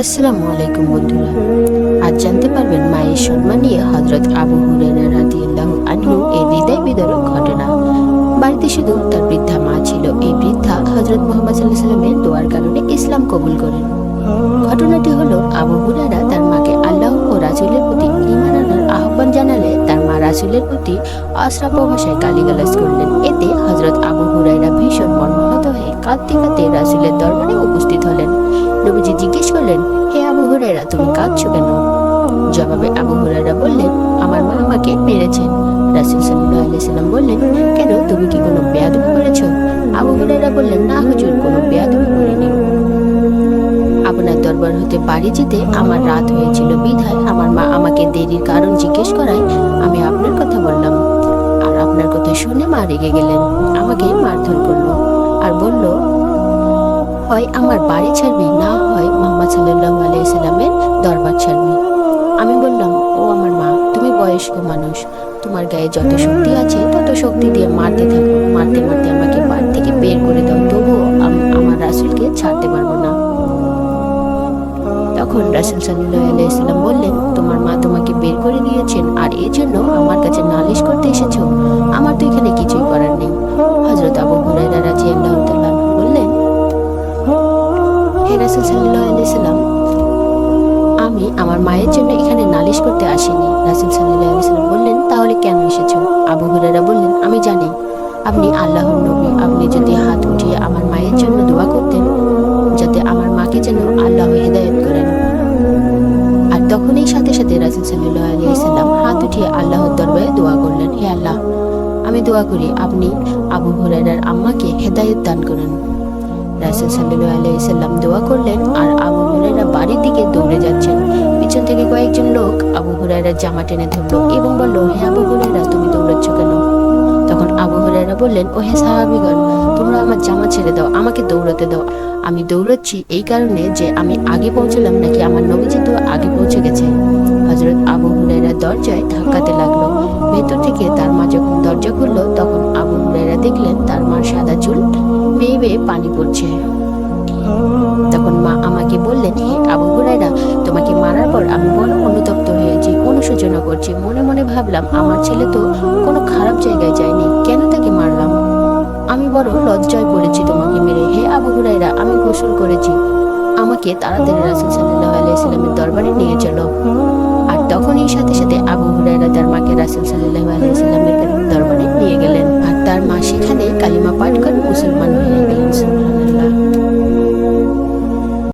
আসসালামু আলাইকুম বন্ধুরা। আজ জানতে পারবেন মায়ের সম্মান নিয়ে হজরত আবু হুরায়রা রাদিয়াল্লাহু আনহু এই হৃদয় বিদারক ঘটনা। বাড়িতে শুধু তার বৃদ্ধা মা ছিল, এই বৃদ্ধা হজরত মোহাম্মদ সাল্লাহ সাল্লামের দোয়ার কারণে ইসলাম কবুল করেন। ঘটনাটি হলো, আবু হুরায়রা তার মাকে আল্লাহ ও রাসূলের প্রতি আনার আহ্বান জানালে তার মা রাসূলের প্রতি অশ্রাব্য ভাষায় গালিগালাজ করলেন। এতে হজরত আবু হুরায়রা ভীষণ মর্মাহত হয়ে কাঁদতে কাঁদতে রাসূলের দরবারে উপস্থিত কাঁদছো কেন? জবাবে আবু হুরায়রা বললেন, আমার মা আমাকে মেরেছেন রাসূল আলাইহি সাল্লাম বললেন, কেন? তুমি কি কোনো বেয়াদবি করেছ? আবু হুরায়রা বললেন, না হুজুর, কোনো বেয়াদবি করিনি। আপনার দরবার হতে বাড়ি যেতে আমার রাত হয়েছিল বিধায় আমার মা আমাকে দেরির কারণ জিজ্ঞেস করায় আমি আপনার কথা বললাম। আর আপনার কথা শুনে মা রেগে গেলেন। আমাকে মারধর করল। হয়, আমার বাড়ি ছাড়বি না হয় মোহাম্মদ সাল্লাল্লাহু আলাইহি সাল্লামের দরবার ছাড়বি। আমি বললাম, ও আমার মা, তুমি বয়স্ক মানুষ, তোমার গায়ে যত শক্তি আছে, তত শক্তি দিয়ে মারতে থাকো। মারতে মারতে আমাকে বাড়ি থেকে বের করে দাও, তবুও আম- আমার রাসূলকে ছাড়তে পারব না। তখন রাসুল সাল্লাহ আলাইসাল্লাম বললেন, তোমার মা তোমাকে বের করে দিয়েছেন, আর এই জন্য আমার কাছে নালিশ করতে এসেছ? রাসুল সাল্লাহ আলাইসাল্লাম আমি আমার মায়ের জন্য এখানে নালিশ করতে আসিনি। রাসুল সাল্লাহ আলাইসাল্লাম বললেন, তাহলে কেন এসেছ? আবু হুরায়রা বললেন, আমি জানি। আপনি আল্লাহর নবী। আপনি যদি হাত উঠিয়ে আমার মায়ের জন্য দোয়া করতেন, যাতে আমার মাকে যেন আল্লাহ হেদায়ত করেন। আর তখনই সাথে সাথে রাসুল সাল্লাহ আলিয়াল্লাম হাত উঠিয়ে আল্লাহর দরবারে দোয়া করলেন, হে আল্লাহ, আমি দোয়া করি আপনি আবু হুরায়রার আম্মাকে হেদায়ত দান করেন। আলিয়াল্লাম দোয়া করলেন, আর আবু হুরায়রা বাড়ির দিকে দৌড়ে যাচ্ছেন। পিছন থেকে কয়েকজন লোক আবু হুরায়রার জামা টেনে এবং বলল, হে আবু হুরায়রা, তুমি দৌড়াচ্ছ কেন? তখন আবু হুরায়রা বললেন ও হে সাহাবিগণ, তোমরা আমার জামা ছেড়ে দাও, আমাকে দৌড়াতে দাও। আমি দৌড়াচ্ছি এই কারণে যে আমি আগে পৌঁছলাম নাকি আমার নবীজি তো আগে পৌঁছে গেছে। হজরত আবু হুরায়রা দরজায় ধাক্কাতে লাগল। ভেতর থেকে তার মা যখন দরজা খুললো, তখন আবু হুরায়রা দেখলেন তার মার সাদা চুল বেয়ে পানি পড়ছে? তখন মা আমাকে বললেন, হে আবু হুরায়রা, তোমাকে মারার পর আমি বড় অনুতপ্ত হয়েছি অনুশোচনা করছি। মনে মনে ভাবলাম, আমার ছেলে তো কোনো খারাপ জায়গায় যায়নি। কেন তাকে মারলাম? আমি বড় লজ্জায় পড়েছি তোমাকে মেরে। হে আবু হুরায়রা, আমি গোসল করেছি। আমাকে তাড়াতাড়ি রাসুল সাল্লাহ আলাইসাল্লামের দরবারে নিয়ে চলো। আর তখনই সাথে সাথে আবু হুরায়রা তার মাকে রাসুল সাল্লাহ আলাইসাল্লামের দরবারে নিয়ে গেলেন। তার মা সেখানে কালিমা পাঠ করে মুসলমান হয়ে গেলেন